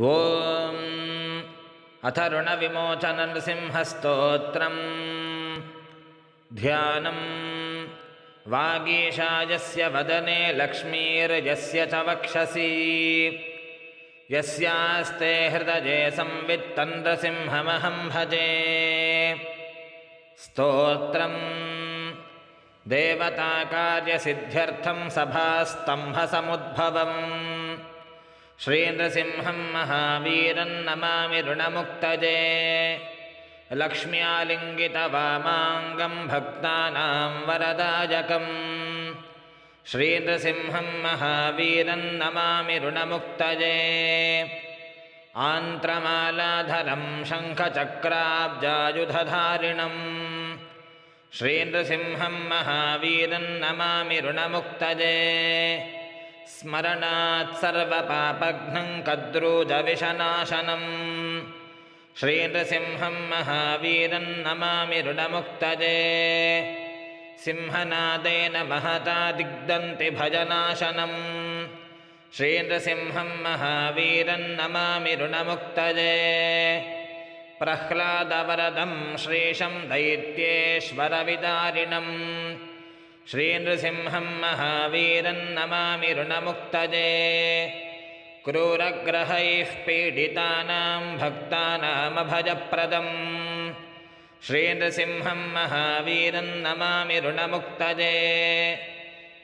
ॐ अथ ऋणविमोचननृसिंहस्तोत्रम्। ध्यानम्। वागीशायस्य वदने लक्ष्मीर्यस्य च वक्षसि। यस्यास्ते हृदये संवित्तन्द्रसिंहमहं भजे। स्तोत्रम्। देवताकार्यसिद्ध्यर्थं सभास्तम्भसमुद्भवम् श्रीनृसिंहं महावीरं नमामि ऋणमुक्तजे लक्ष्म्यालिङ्गितवामाङ्गं भक्तानां वरदायकम् श्रीनृसिंहं महावीरं नमामि ऋणमुक्तजे आन्त्रमालाधरं शङ्खचक्राब्जायुधधारिणम् श्रीनृसिंहं महावीरं नमामि ऋणमुक्तजे स्मरणात् सर्वपापघ्नं कद्रूजविषनाशनम्। श्रीनृसिंहं महावीरं नमामि ऋणमुक्तजे। सिंहनादेन महता दिग्दन्ति भजनाशनम्। श्रीनृसिंहं महावीरं नमामि ऋणमुक्तजे। प्रह्लादवरदं श्रीशं दैत्येश्वरविदारिणम् श्रीनृसिंहं महावीरं नमामि ऋणमुक्तजे। क्रूरग्रहैः पीडितानां भक्तानामभजप्रदम्। श्रीनृसिंहं महावीरं नमामि ऋणमुक्तजे।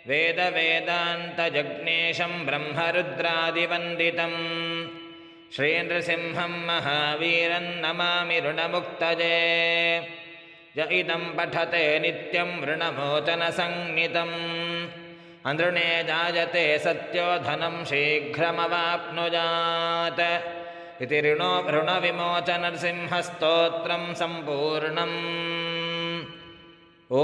वेदवेदान्तजज्ञेशं ब्रह्मरुद्रादिवन्दितम्। श्रीनृसिंहं महावीरं नमामि ऋणमुक्तजे य इदं पठते नित्यं ऋणमोचनसंज्ञितम् अनृणे जायते सत्यो धनं शीघ्रमवाप्नुयात् इति ऋणो ऋणविमोचनृसिंहस्तोत्रं सम्पूर्णम्। ओ